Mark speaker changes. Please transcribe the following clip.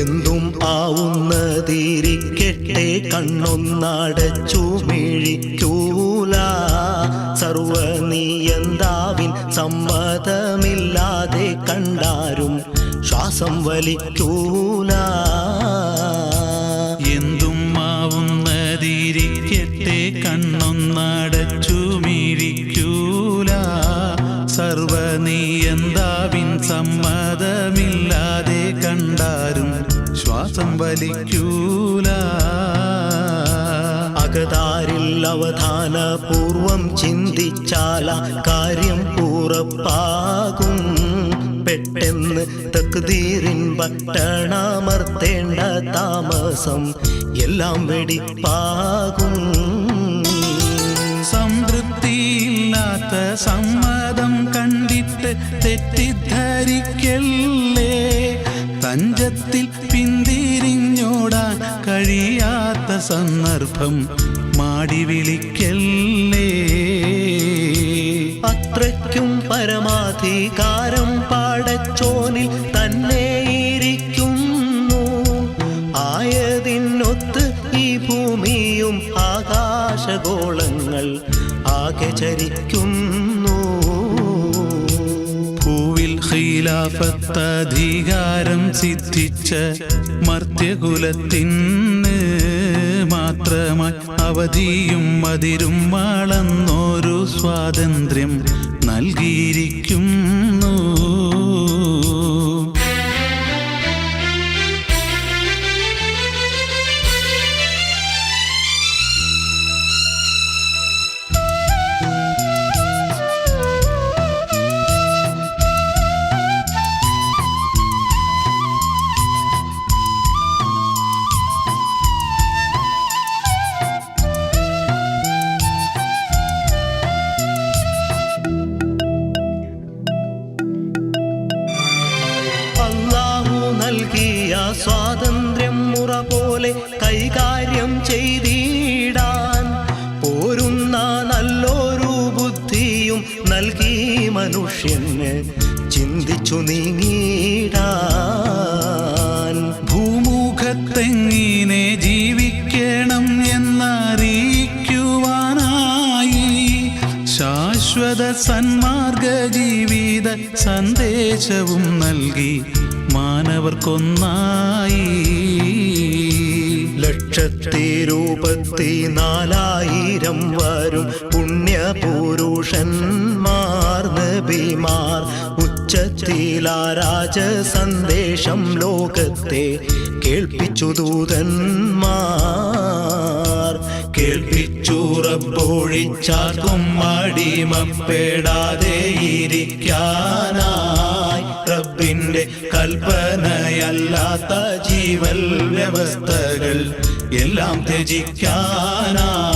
Speaker 1: എന്തും ആവുന്നതിരിക്കട്ടെ കണ്ണൊന്നടച്ചു മിഴിക്കൂല. സർവനീയന്താവിൻ സമ്മതമില്ലാതെ കണ്ടാരും ശ്വാസം വലിക്കൂല.
Speaker 2: എന്തും ആവുന്നതിരിക്കട്ടെ കണ്ണൊന്നടച്ചു മിഴിക്കൂല. സർവനീയന്താവിൻ സമ്മതമില്ലാതെ കണ്ടാരും ശ്വാസം വലിക്കൂല
Speaker 1: അകതാരിൽ അവധാനപൂർവം ചിന്തിച്ചാല കാര്യം ഉറപ്പാകും. പെട്ടെന്ന് തക്തീരിൻ പട്ടണമർത്തേണ്ട താമസം എല്ലാം വെടിപ്പാകും.
Speaker 2: സംതൃപ്തിയില്ലാത്ത സമ്മതം കണ്ടിട്ട് തെറ്റിദ്ധരിക്കല്ലേ? തഞ്ചത്തിൽ പിന്തിരിഞ്ഞോടാൻ കഴിയാത്ത സന്ദർഭം മാടി വിളിക്കല്ലേ
Speaker 1: അത്രയ്ക്കും പരമാധികാരം പാടച്ചോനിൽ തന്നെ ഇരിക്കുന്നു. ആയതിനൊത്ത് ഈ ഭൂമിയും ആകാശഗോളങ്ങൾ ആകെ ചരിക്കുന്നു.
Speaker 2: ഭൂവിൽ ഖിലാഫത്ത് അധികാരം സിദ്ധിച്ച മർത്യകുലത്തിന് മാത്രമായി അവധിയും മതിരും വളർന്നോരു സ്വാതന്ത്ര്യം നൽകിയിരിക്കുന്നു
Speaker 1: സ്വാതന്ത്ര്യം മുറ പോലെ കൈകാര്യം ചെയ്തിടാൻ പോരുന്ന നല്ലൊരു ബുദ്ധിയും നൽകി മനുഷ്യന് ചിന്തിച്ചു നീങ്ങിടാൻ.
Speaker 2: ശാശ്വത സന്മാർഗ ജീവിത സന്ദേശവും നൽകി മാനവർക്കൊന്നായി.
Speaker 1: ലക്ഷത്തി രൂപത്തി നാലായിരം വരും പുണ്യപുരുഷന്മാർ നബിമാർ. ഉച്ചത്തിലാരാജ സന്ദേശം ലോകത്തെ കേൾപ്പിച്ചു ദൂതന്മാർ. കേൾപ്പിച്ചുറപ്പൊഴിച്ചാർക്കും അടിമപ്പെടാതെ ഇരിക്കാനായി. റബ്ബിന്റെ കൽപ്പനയല്ലാത്ത ജീവൽ വ്യവസ്ഥകൾ എല്ലാം ത്യജിക്കാനായി.